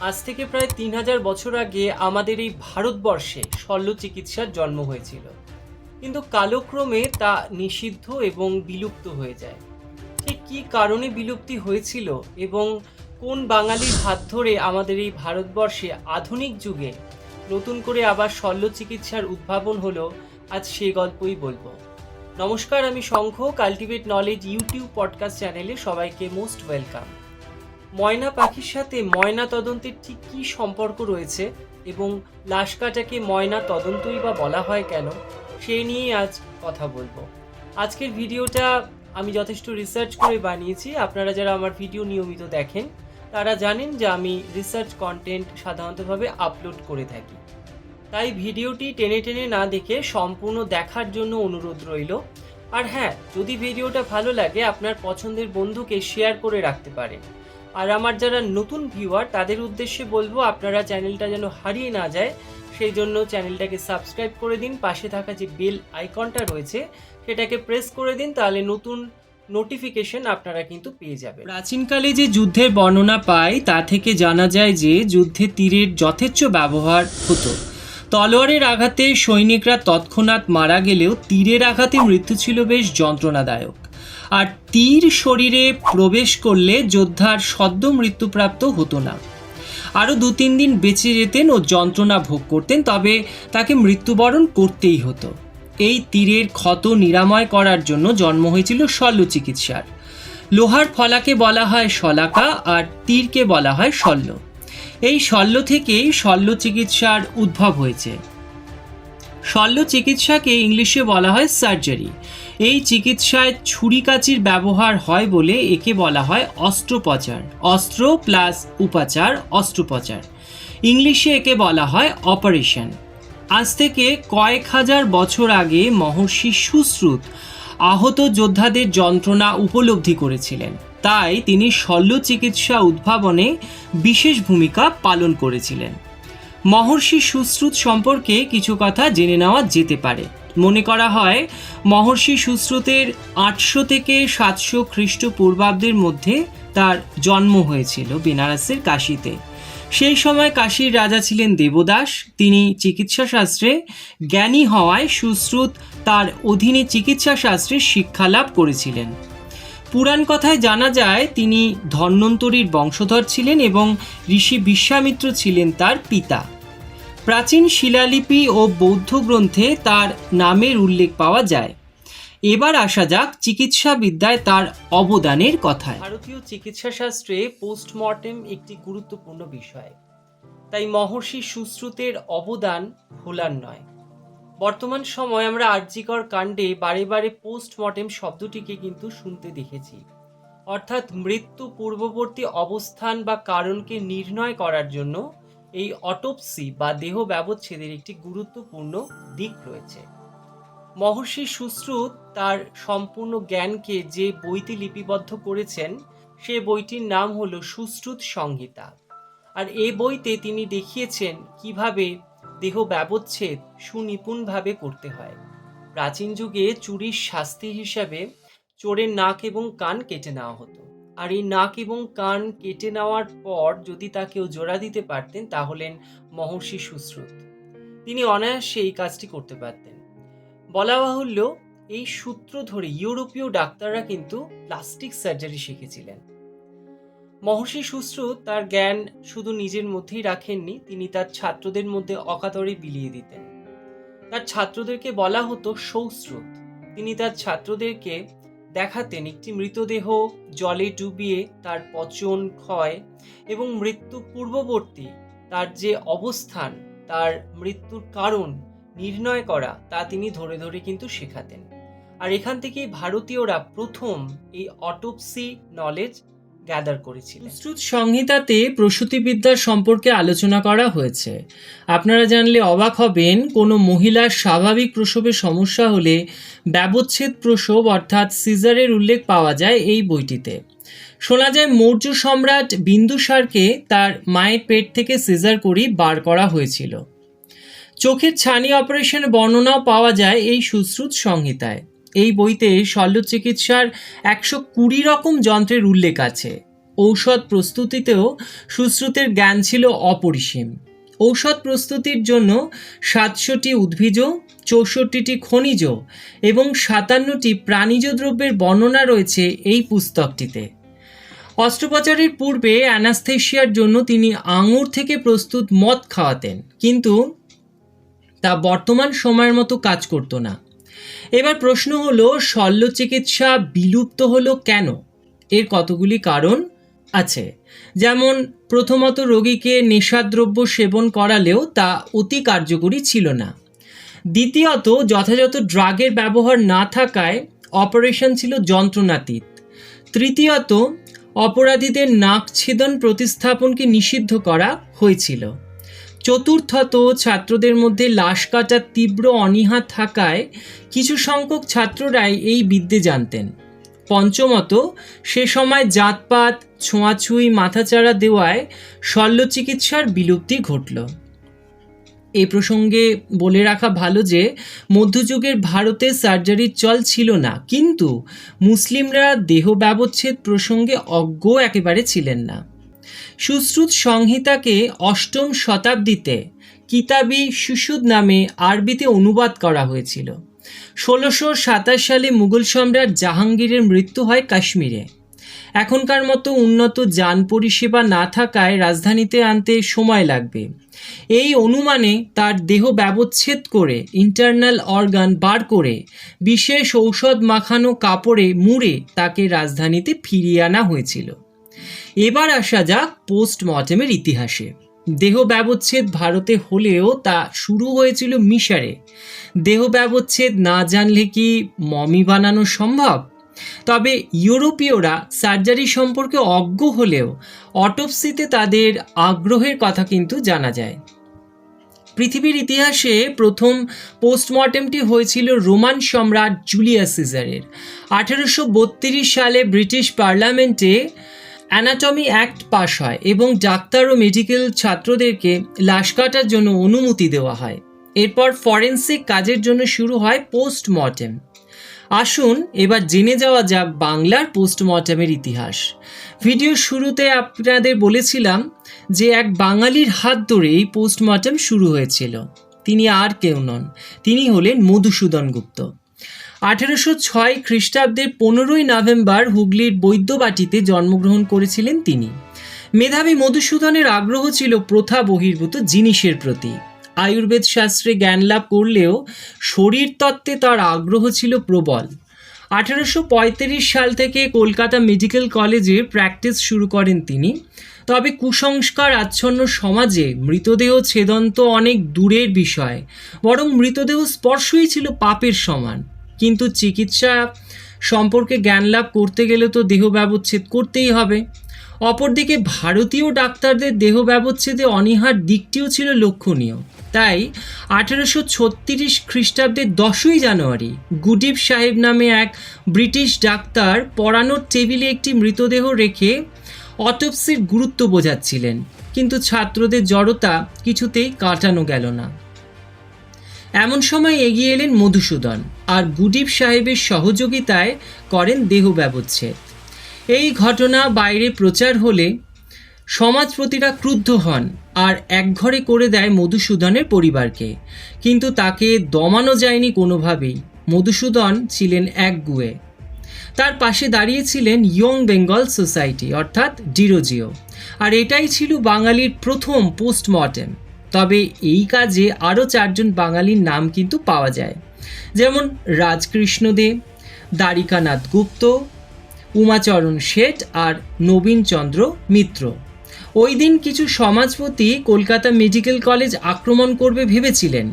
আজ থেকে প্রায় তিন হাজার বছর আগে আমাদের এই ভারতবর্ষে শল্য চিকিৎসার জন্ম হয়েছিল। কিন্তু কালক্রমে তা নিষিদ্ধ এবং বিলুপ্ত হয়ে যায়। ঠিক কী কারণে বিলুপ্তি হয়েছিল এবং কোন বাঙালির হাত ধরে আমাদের এই ভারতবর্ষে আধুনিক যুগে নতুন করে আবার শল্য চিকিৎসার উদ্ভাবন হলো, আজ সে গল্পই বলব। নমস্কার, আমি Shankha cultivate knowledge YouTube podcast চ্যানেলে সবাইকে মোস্ট ওয়েলকাম। ময়না পাখির সাথে ময়না তদন্তের ঠিক কী সম্পর্ক রয়েছে এবং লাশ কাটাকে ময়না তদন্তই বা বলা হয় কেন সেই নিয়েই আজ কথা বলব। আজকের ভিডিওটা আমি যথেষ্ট রিসার্চ করে বানিয়েছি। আপনারা যারা আমার ভিডিও নিয়মিত দেখেন, তারা জানেন যে আমি রিসার্চ কন্টেন্ট সাধারণতভাবে আপলোড করে থাকি। তাই ভিডিওটি টেনে টেনে না দেখে সম্পূর্ণ দেখার জন্য অনুরোধ রইল। আর হ্যাঁ যদি ভিডিওটা ভালো লাগে, আপনার পছন্দের বন্ধুকে শেয়ার করে রাখতে পারেন। আর আমার যারা নতুন ভিউয়ার তাদের উদ্দেশ্যে বলব, আপনারা চ্যানেলটা যেন হারিয়ে না যায়, সেই জন্য চ্যানেলটাকে সাবস্ক্রাইব করে দিন, পাশে থাকা যে বেল আইকনটা রয়েছে, সেটাকে প্রেস করে দিন, তাহলে নতুন নোটিফিকেশন আপনারা কিন্তু পেয়ে যাবেন। প্রাচীনকালে যে যুদ্ধের বর্ণনা পাই, তা থেকে জানা যায় যে যুদ্ধে তীরের যথেচ্ছ ব্যবহার হতো। তলোয়ারের আঘাতে সৈনিকরা তৎক্ষণাৎ মারা গেলেও তীরের আঘাতে মৃত্যু ছিল বেশ যন্ত্রণাদায়ক। আর তীর শরীরে প্রবেশ করলে যোদ্ধার সদ্য মৃত্যুপ্রাপ্ত হতো না। আরও দু তিন দিন বেঁচে যেতেন ও যন্ত্রণা ভোগ করতেন, তবে তাকে মৃত্যুবরণ করতেই হতো। এই তীরের ক্ষত নিরাময় করার জন্য জন্ম হয়েছিল শল্য চিকিৎসার। লোহার ফলাকে বলা হয় শলাকা আর তীরকে বলা হয় শল্য। এই শল্য থেকেই শল্য চিকিৎসার উদ্ভব হয়েছে। শল্য চিকিৎসাকে ইংলিশে বলা হয় সার্জারি। এই চিকিৎসায় ছুরিকাচির ব্যবহার হয় বলে একে বলা হয় অস্ত্রোপচার। অস্ত্র প্লাস উপাচার, অস্ত্রোপচার। ইংলিশে একে বলা হয় অপারেশন। আজ থেকে কয়েক হাজার বছর আগে মহর্ষি সুশ্রুত আহত যোদ্ধাদের যন্ত্রণা উপলব্ধি করেছিলেন। তাই তিনি শল্য চিকিৎসা উদ্ভাবনে বিশেষ ভূমিকা পালন করেছিলেন। মহর্ষি সুশ্রুত সম্পর্কে কিছু কথা জেনে নেওয়া যেতে পারে। মনে করা হয়, মহর্ষি সুশ্রুতের আটশো থেকে সাতশো খ্রিস্টপূর্বাব্দের মধ্যে তার জন্ম হয়েছিল বেনারসের কাশিতে। সেই সময় কাশীর রাজা ছিলেন দেবদাস। তিনি চিকিৎসাশাস্ত্রে জ্ঞানী হওয়ায় সুশ্রুত তার অধীনে চিকিৎসাশাস্ত্রে শিক্ষালাভ করেছিলেন। পুরাণ কথায় জানা যায়, তিনি ধন্বন্তরীর বংশধর ছিলেন এবং ঋষি বিশ্বামিত্র ছিলেন তার পিতা। প্রাচীন শিলালিপি ও বৌদ্ধ গ্রন্থে তার নামের উল্লেখ পাওয়া যায়। এবার আসা যাক চিকিৎসা বিদ্যায় তার অবদানের কথায়। ভারতীয় চিকিৎসা শাস্ত্রে পোস্টমর্টেম একটি গুরুত্বপূর্ণ বিষয়। তাই মহর্ষি সুশ্রুতের অবদান ভোলার নয়। বর্তমান সময় আমরা আর্যিকর কাণ্ডে বারে বারে পোস্টমর্টেম শব্দটিকে কিন্তু শুনতে দেখেছি। অর্থাৎ মৃত্যু পূর্ববর্তী অবস্থান বা কারণকে নির্ণয় করার জন্য এই অটোপসি বা দেহ ব্যবচ্ছেদের একটি গুরুত্বপূর্ণ দিক রয়েছে। মহর্ষি সুশ্রুত তার সম্পূর্ণ জ্ঞানকে যে বইতে লিপিবদ্ধ করেছেন, সে বইটির নাম হলো সুশ্রুত সংহিতা। আর এই বইতে তিনি দেখিয়েছেন কীভাবে দেহ ব্যবচ্ছেদ সুনিপুণভাবে করতে হয়। প্রাচীন যুগে চুরির শাস্তি হিসাবে চোরের নাক এবং কান কেটে নেওয়া হতো। আর এই নাক এবং কান কেটে নেওয়ার পর যদি তাকেও জোড়া দিতে পারতেন তাহলেন মহর্ষি সুশ্রুত। তিনি অনায়াসে এই কাজটি করতে পারতেন। বলা বাহুল্য, এই সূত্র ধরে ইউরোপীয় ডাক্তাররা কিন্তু প্লাস্টিক সার্জারি শিখেছিলেন। মহর্ষি সুশ্রুত তার জ্ঞান শুধু নিজের মধ্যেই রাখেননি, তিনি তার ছাত্রদের মধ্যে অকাতরে বিলিয়ে দিতেন। তার ছাত্রদেরকে বলা হতো সৌশ্রুত তিনি তার ছাত্রদেরকে দেখাতেন একটি মৃতদেহ জলে ডুবিয়ে তার পচন ক্ষয় এবং মৃত্যু পূর্ববর্তী তার যে অবস্থান, তার মৃত্যুর কারণ নির্ণয় করা, তা তিনি ধরে ধরে কিন্তু শেখাতেন। আর এখান থেকেই ভারতীয়রা প্রথম এই অটোপসি নলেজ গ্যাদার করেছিল সুশ্রুত সংহিতাতে প্রসূতিবিদ্যার সম্পর্কে আলোচনা করা হয়েছে। আপনারা জানলে অবাক হবেন, কোনো মহিলার স্বাভাবিক প্রসবে সমস্যা হলে ব্যবচ্ছেদ প্রসব অর্থাৎ সিজারের উল্লেখ পাওয়া যায় এই বইটিতে। শোনা যায়, মৌর্য সম্রাট বিন্দুসারকে তার মায়ের পেট থেকে সিজার করেই বার করা হয়েছিল। চোখের ছানি অপারেশনের বর্ণনাও পাওয়া যায় এই সুশ্রুত সংহিতায়। এই বইতে শল্য চিকিৎসার একশো কুড়ি রকম যন্ত্রের উল্লেখ আছে। ঔষধ প্রস্তুতিতেও সুশ্রুতের জ্ঞান ছিল অপরিসীম। ঔষধ প্রস্তুতির জন্য সাতশোটি উদ্ভিজ, চৌষট্টিটি খনিজ এবং সাতান্নটি প্রাণীজ দ্রব্যের বর্ণনা রয়েছে এই পুস্তকটিতে। অস্ত্রোপচারের পূর্বে অ্যানাস্থেশিয়ার জন্য তিনি আঙুর থেকে প্রস্তুত মদ খাওয়াতেন, কিন্তু তা বর্তমান সময়ের মতো কাজ করতো না। এবার প্রশ্ন হলো শল্য চিকিৎসা বিলুপ্ত হলো কেন? এর কতগুলি কারণ আছে। যেমন, প্রথমত রোগীকে নেশাদ্রব্য সেবন করালেও তা অতি কার্যকরী ছিল না। দ্বিতীয়ত, যথাযথ ড্রাগের ব্যবহার না থাকায় অপারেশন ছিল যন্ত্রণাতীত। তৃতীয়ত, অপরাধীদের নাক ছেদন প্রতিস্থাপনকে নিষিদ্ধ করা হয়েছিল। চতুর্থত ছাত্রদের মধ্যে লাশ কাটার তীব্র অনীহা থাকায় কিছু সংখ্যক ছাত্ররাই এই বিদ্যে জানতেন। পঞ্চমত, সে সময় জাতপাত, ছোঁয়াছুঁই, মাথাচাড়া দেওয়ায় শল্য চিকিৎসার বিলুপ্তি ঘটল। এ প্রসঙ্গে বলে রাখা ভালো যে, মধ্যযুগের ভারতে সার্জারির চল ছিল না, কিন্তু মুসলিমরা দেহ ব্যবচ্ছেদ প্রসঙ্গে অজ্ঞ একেবারে ছিলেন না। সুশ্রুত সংহিতাকে অষ্টম শতাব্দীতে কিতাবি সুসুদ নামে আরবিতে অনুবাদ করা হয়েছিল। ষোলোশো সাতাশ সালে মুঘল সম্রাট জাহাঙ্গীরের মৃত্যু হয় কাশ্মীরে। এখনকার মতো উন্নত যান পরিষেবা না থাকায় রাজধানীতে আনতে সময় লাগবে। এই অনুমানে তার দেহ ব্যবচ্ছেদ করে ইন্টারনাল অর্গান বার করে বিশেষ ঔষধ মাখানো কাপড়ে মুড়ে তাকে রাজধানীতে ফিরিয়ে আনা হয়েছিল। এবার আসা যাক পোস্টমর্টেমের ইতিহাসে। দেহ ব্যবচ্ছেদ ভারতে হলেও তা শুরু হয়েছিল মিশরে। দেহ ব্যবচ্ছেদ না জানলে কি মমি বানানো সম্ভব? তবে ইউরোপীয়রা সার্জারি সম্পর্কে অজ্ঞ হলেও অটোপসিতে তাদের আগ্রহের কথা কিন্তু জানা যায়। পৃথিবীর ইতিহাসে প্রথম পোস্টমর্টেমটি হয়েছিল রোমান সম্রাট জুলিয়াস সিজারের। আঠেরোশো সালে ব্রিটিশ পার্লামেন্টে অ্যানাটমি অ্যাক্ট পাশ হয় এবং ডাক্তার ও মেডিকেল ছাত্রদেরকে লাশ কাটার জন্য অনুমতি দেওয়া হয়। এরপর ফরেন্সিক কাজের জন্য শুরু হয় পোস্টমর্টেম আসুন, এবার জেনে যাওয়া যাক বাংলার পোস্টমর্টেমের ইতিহাস। ভিডিও শুরুতে আপনাদের বলেছিলাম যে এক বাঙালির হাত ধরে এই পোস্টমর্টেম শুরু হয়েছিল। তিনি আর কেউ নন। তিনি হলেন মধুসূদন গুপ্ত। আঠেরোশো ছয় খ্রিস্টাব্দের পনেরোই নভেম্বর হুগলির বৈদ্যবাটিতে জন্মগ্রহণ করেছিলেন তিনি। মেধাবী মধুসূদনের আগ্রহ ছিল প্রথা বহির্ভূত জিনিসের প্রতি। আয়ুর্বেদ শাস্ত্রে জ্ঞান লাভ করলেও শরীর তত্ত্বে তার আগ্রহ ছিল প্রবল। আঠেরোশো পঁয়ত্রিশ সাল থেকে কলকাতা মেডিকেল কলেজে প্র্যাকটিস শুরু করেন তিনি। তবে কুসংস্কার আচ্ছন্ন সমাজে মৃতদেহ ছেদন তো অনেক দূরের বিষয়, বরং মৃতদেহ স্পর্শই ছিল পাপের সমান। কিন্তু চিকিৎসা সম্পর্কে জ্ঞান লাভ করতে গেলে তো দেহ ব্যবচ্ছেদ করতেই হবে। অপরদিকে ভারতীয় ডাক্তারদের দেহ ব্যবচ্ছেদে অনীহার দিকটিও ছিল লক্ষণীয়। তাই আঠেরোশো ছত্রিশ খ্রিস্টাব্দের দশই জানুয়ারি গুডিভ সাহেব নামে এক ব্রিটিশ ডাক্তার পড়ানোর টেবিলে একটি মৃতদেহ রেখে অটোপসির গুরুত্ব বোঝাচ্ছিলেন। কিন্তু ছাত্রদের জড়তা কিছুতেই কাটানো গেল না। এমন সময় এগিয়ে এলেন মধুসূদন আর গুডিভ সাহেবের সহযোগিতায় করেন দেহ ব্যবচ্ছেদ। এই ঘটনা বাইরে প্রচার হলে সমাজপ্রতিরা ক্রুদ্ধ হন আর একঘরে করে দেয় মধুসূদনের পরিবারকে। কিন্তু তাকে দমানো যায়নি কোনোভাবেই। মধুসূদন ছিলেন একগুয়ে তার পাশে দাঁড়িয়েছিলেন ইয়ং বেঙ্গল সোসাইটি, অর্থাৎ ডিরোজিও। আর এটাই ছিল বাঙালির প্রথম পোস্টমর্টেম। তবে এই কাজে আরও চারজন বাঙালির নাম কিন্তু পাওয়া যায়। যেমন রাজকৃষ্ণ দে, দ্বারিকানাথ গুপ্ত, উমাচরণ শেঠ আর নবীনচন্দ্র মিত্র। ওই দিন কিছু সমাজপতি কলকাতা মেডিকেল কলেজ আক্রমণ করবে ভেবেছিলেন,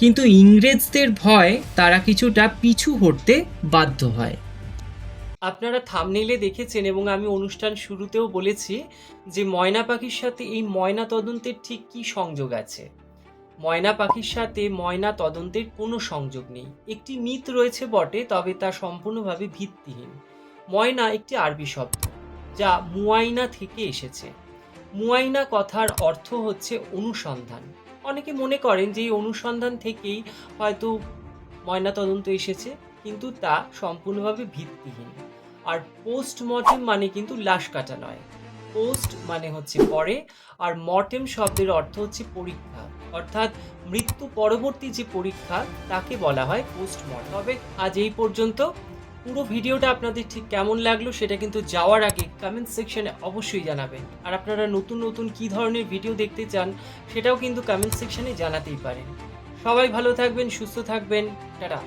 কিন্তু ইংরেজদের ভয় তারা কিছুটা পিছু হটতে বাধ্য হয়। আপনারা থামনেলে দেখেছেন এবং আমি অনুষ্ঠান শুরুতেও বলেছি যে ময়না পাখির সাথে এই ময়না তদন্তের ঠিক কী সংযোগ আছে? ময়না পাখির সাথে ময়না তদন্তের কোনো সংযোগ নেই। একটি মিথ রয়েছে বটে, তবে তা সম্পূর্ণভাবে ভিত্তিহীন। ময়না একটি আরবি শব্দ, যা মুয়াইনা থেকে এসেছে। মুয়াইনা কথার অর্থ হচ্ছে অনুসন্ধান। অনেকে মনে করেন যে এই অনুসন্ধান থেকেই হয়তো ময়না তদন্ত এসেছে, কিন্তু তা সম্পূর্ণভাবে ভিত্তিহীন। আর পোস্টমর্টেম মানে কিন্তু লাশ কাটা নয়। পোস্ট মানে হচ্ছে পরে, আর মর্টেম শব্দের অর্থ হচ্ছে পরীক্ষা। অর্থাৎ মৃত্যু পরবর্তী যে পরীক্ষা, তাকে বলা হয় পোস্টমর্টম তবে আজ এই পর্যন্ত। পুরো ভিডিওটা আপনাদের ঠিক কেমন লাগল সেটা কিন্তু যাওয়ার আগে কমেন্ট সেকশনে অবশ্যই জানাবেন। আর আপনারা নতুন নতুন কী ধরনের ভিডিও দেখতে চান, সেটাও কিন্তু কমেন্ট সেকশনে জানাতেই পারেন। সবাই ভালো থাকবেন, সুস্থ থাকবেন। টাটা।